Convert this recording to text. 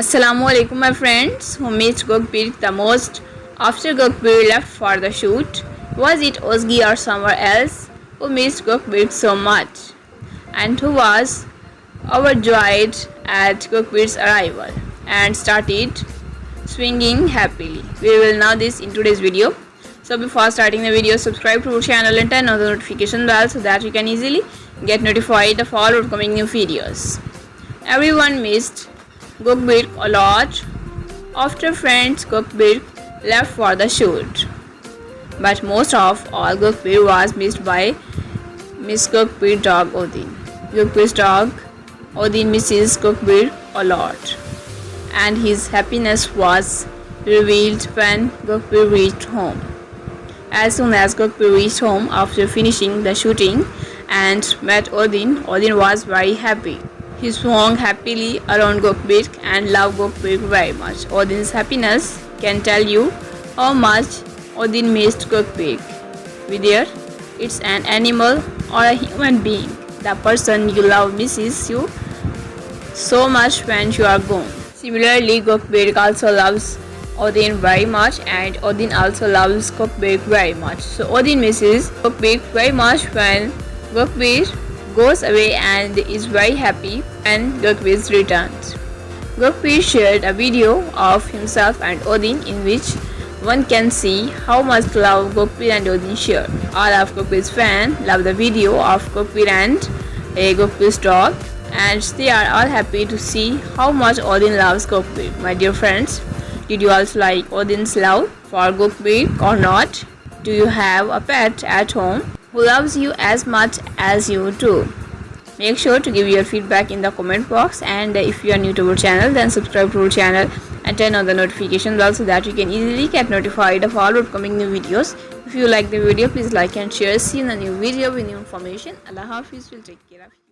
Assalamu alaikum my friends who missed Gokbir the most after Gokbir left for the shoot. Was it Ozgi or somewhere else who missed Gokbir so much? And who was overjoyed at Gokbir's arrival and started swinging happily. We will know this in today's video. So before starting the video, subscribe to our channel and turn on the notification bell so that you can easily get notified of all upcoming new videos. Everyone missed Gokbir a lot after friends Gokbir left for the shoot. But most of all Gokbir was missed by Miss Gokbir dog Odin. Gokbir's dog Odin misses Gokbir a lot and his happiness was revealed when Gokbir reached home. As soon as Gokbir reached home after finishing the shooting and met Odin, Odin was very happy. He swung happily around Gokbir and loved Gokbir very much. Odin's happiness can tell you how much Odin missed Gokbir. Whether it's an animal or a human being, the person you love misses you so much when you are gone. Similarly, Gokbir also loves Odin very much and Odin also loves Gokbir very much. So Odin misses Gokbir very much when Gokbir goes away and is very happy when Gokbir returns. Gokbir shared a video of himself and Odin in which one can see how much love Gokbir and Odin share. All of Gokbir's fans love the video of Gokbir and a Gokbir's dog and they are all happy to see how much Odin loves Gokbir. My dear friends, did you also like Odin's love for Gokbir or not? Do you have a pet at home who loves you as much as you do? Make sure to give your feedback in the comment box and if you are new to our channel then subscribe to our channel and turn on the notification bell so that you can easily get notified of all upcoming new videos. If you like the video please like and share. See you in a new video with new information. Allah Hafiz will take care of you.